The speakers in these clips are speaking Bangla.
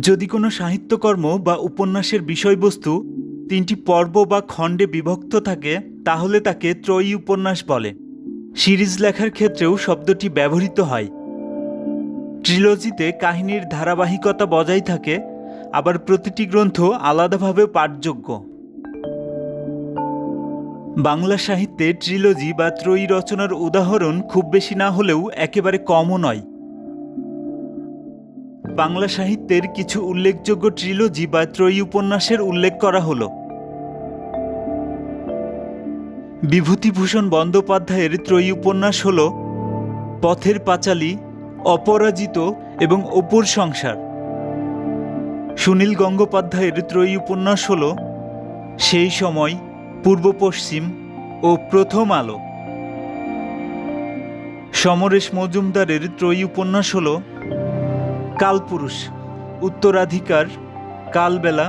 যদি কোনো সাহিত্যকর্ম বা উপন্যাসের বিষয়বস্তু তিনটি পর্ব বা খণ্ডে বিভক্ত থাকে, তাহলে তাকে ত্রয়ী উপন্যাস বলে। সিরিজ লেখার ক্ষেত্রেও শব্দটি ব্যবহৃত হয়। ট্রিলজিতে কাহিনীর ধারাবাহিকতা বজায় থাকে, আবার প্রতিটি গ্রন্থ আলাদাভাবে পাঠযোগ্য। বাংলা সাহিত্যে ট্রিলজি বা ত্রয়ী রচনার উদাহরণ খুব বেশি না হলেও একেবারে কমও নয়। বাংলা সাহিত্যের কিছু উল্লেখযোগ্য ট্রিলজি বা ত্রয়ী উপন্যাসের উল্লেখ করা হলো। বিভূতিভূষণ বন্দ্যোপাধ্যায়ের ত্রয়ী উপন্যাস হল পথের পাঁচালী, অপরাজিত এবং অপুর সংসার। সুনীল গঙ্গোপাধ্যায়ের ত্রয়ী উপন্যাস হল সেই সময় পূর্ব পশ্চিম ও প্রথম আলো। সমরেশ মজুমদারের ত্রয়ী উপন্যাস হল কালপুরুষ, উত্তরাধিকার, কালবেলা,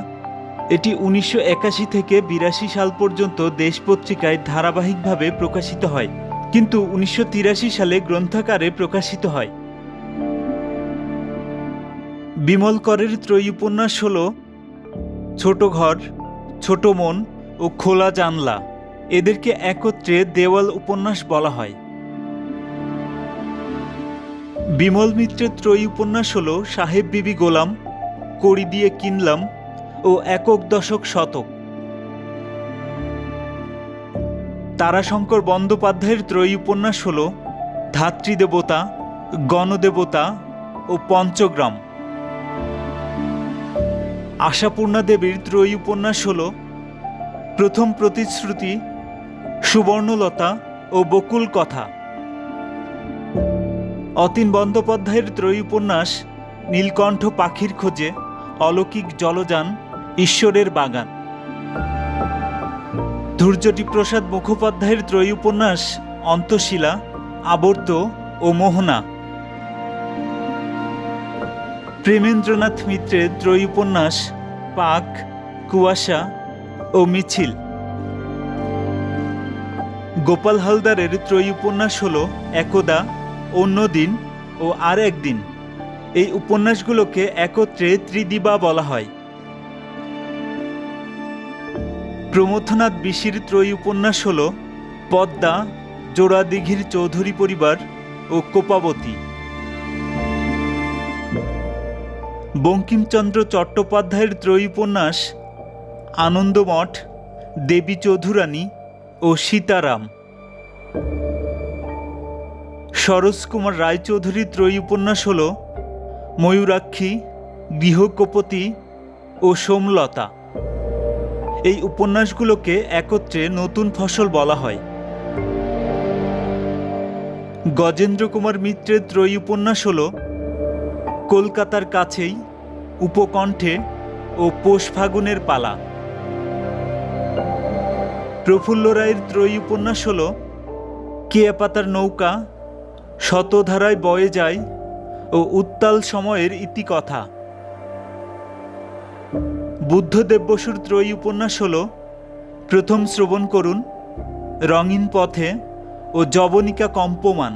এটি উনিশশো একাশি থেকে বিরাশি সাল পর্যন্ত দেশ পত্রিকায় ধারাবাহিকভাবে প্রকাশিত হয়, কিন্তু উনিশশো তিরাশি সালে গ্রন্থাকারে প্রকাশিত হয়। বিমল করের ত্রয়ী উপন্যাস হল, ছোট ঘর, ছোট মন ও খোলা জানলা, এদেরকে একত্রে দেওয়াল উপন্যাস বলা হয়। বিমল মিত্রের ত্রয়ী উপন্যাস হল সাহেব বিবি গোলাম, কড়ি দিয়ে কিনলাম ও একক দশক শতক। তারাশঙ্কর বন্দ্যোপাধ্যায়ের ত্রয়ী উপন্যাস হল ধাত্রীদেবতা গণদেবতা ও পঞ্চগ্রাম। আশাপূর্ণা দেবীর ত্রয়ী উপন্যাস হল প্রথম প্রতিশ্রুতি, সুবর্ণলতা ও বকুল কথা অতীন বন্দ্যোপাধ্যায়ের ত্রয়ী উপন্যাস নীলকণ্ঠ পাখির খোঁজে, অলৌকিক জলযান, ঈশ্বরের বাগান। ধৈর্যটি প্রসাদ মুখোপাধ্যায়ের ত্রয়ী উপন্যাস অন্তশিলা, আবর্ত ও মোহনা। প্রেমেন্দ্রনাথ মিত্রের ত্রয়ী উপন্যাস পাক, কুয়াশা ও মিছিল। গোপাল হালদারের ত্রয়ী উপন্যাস হল একদা অন্যদিন ও আর একদিন এই উপন্যাসগুলোকে একত্রে ত্রিদিবা বলা হয়। প্রমথনাথ বিশির ত্রয়ী উপন্যাস হল পদ্মা, জোড়াদিঘির চৌধুরী পরিবার ও কোপাবতী। বঙ্কিমচন্দ্র চট্টোপাধ্যায়ের ত্রয়ী উপন্যাস আনন্দমঠ, দেবী চৌধুরানী ও সীতারাম। সরোজ কুমার রায়চৌধুরীর ত্রয়ী উপন্যাস হল ময়ূরাক্ষী, গৃহকোপতি ও সোমলতা। এই উপন্যাসগুলোকে একত্রে নতুন ফসল বলা হয়। গজেন্দ্র কুমার মিত্রের ত্রয়ী উপন্যাস হল কলকাতার কাছেই উপকণ্ঠে ও পৌষ ফাগুনের পালা। প্রফুল্ল রায়ের ত্রয়ী উপন্যাস হল কেয়াপাতার নৌকা শতধারায় বয়ে যায় ও উত্তাল সময়ের ইতিকথা বুদ্ধদেব বসুর ত্রয়ী উপন্যাস হল, প্রথম শ্রবণ করুন, রঙিন পথে ও জবনিকা কম্পমান।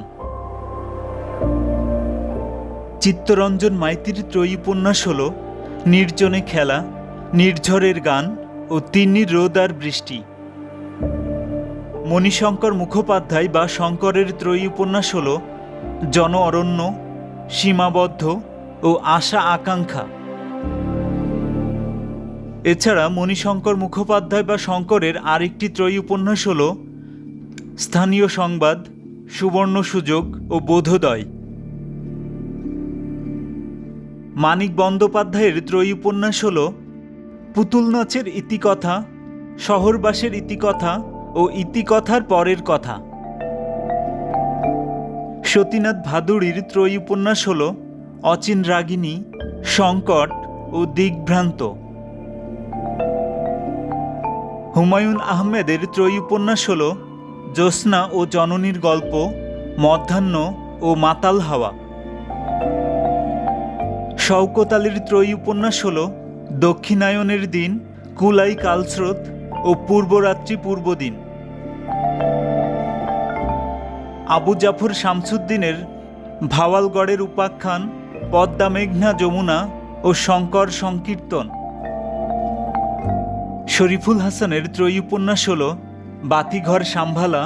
চিত্তরঞ্জন মাইতির ত্রয়ী উপন্যাস হল, নির্জনে খেলা, নির্ঝরের গান ও তিনি রোদ আর বৃষ্টি। মণিশঙ্কর মুখোপাধ্যায় বা শঙ্করের ত্রয়ী উপন্যাস হল জন অরণ্য সীমাবদ্ধ ও আশা আকাঙ্ক্ষা। এছাড়া মণিশঙ্কর মুখোপাধ্যায় বা শঙ্করের আরেকটি ত্রয়ী উপন্যাস হল স্থানীয় সংবাদ, সুবর্ণ সুযোগ ও বোধোদয়। মানিক বন্দ্যোপাধ্যায়ের ত্রয়ী উপন্যাস হল পুতুল নাচের ইতিকথা, শহরবাসের ইতিকথা ও ইতিকথার পরের কথা। সতীনাথ ভাদুড়ির ত্রয়ী উপন্যাস হল অচিন রাগিনী, সংকট ও দিগ্ভ্রান্ত। হুমায়ুন আহমেদের ত্রয়ী উপন্যাস হল জ্যোৎস্না ও জননীর গল্প, মধ্যাহ্ন ও মাতাল হাওয়া। শওকত আলীর ত্রয়ী উপন্যাস হল দক্ষিণায়নের দিন কুলাই কালস্রোত ও পূর্বরাত্রি পূর্বদিন আবু জাফর শামসুদ্দিনের ভাওয়ালগড়ের উপাখ্যান পদ্মা মেঘনা যমুনা ও শঙ্কর সংকীর্তন। শরীফুল হাসানের ত্রয়ী উপন্যাস হল বাতিঘর সাম্ভালা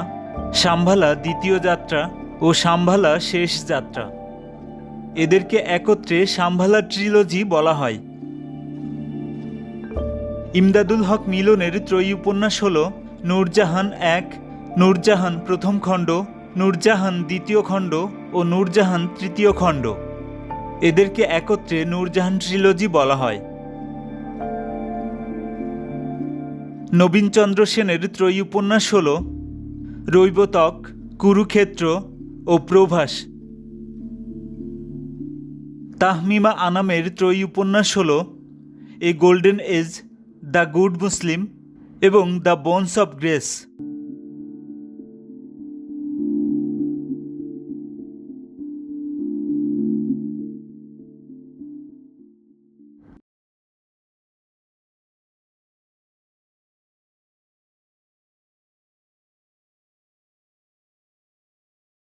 সাম্ভালা দ্বিতীয় যাত্রা ও সাম্ভালা শেষ যাত্রা। এদেরকে একত্রে সাম্ভালা ট্রিলজি বলা হয়। ইমদাদুল হক মিলনের ত্রয়ী উপন্যাস হল নূরজাহান এক, নূরজাহান প্রথম খণ্ড নূরজাহান দ্বিতীয় খণ্ড ও নূরজাহান তৃতীয় খণ্ড। এদেরকে একত্রে নূরজাহান ট্রিলজি বলা হয়। নবীনচন্দ্র সেনের ত্রয়ী উপন্যাস হল রৈবতক, কুরুক্ষেত্র ও প্রভাস। তাহমিমা আনামের ত্রয়ী উপন্যাস হল a golden age, the good Muslim এবং দ্য বোনস অফ গ্রেস।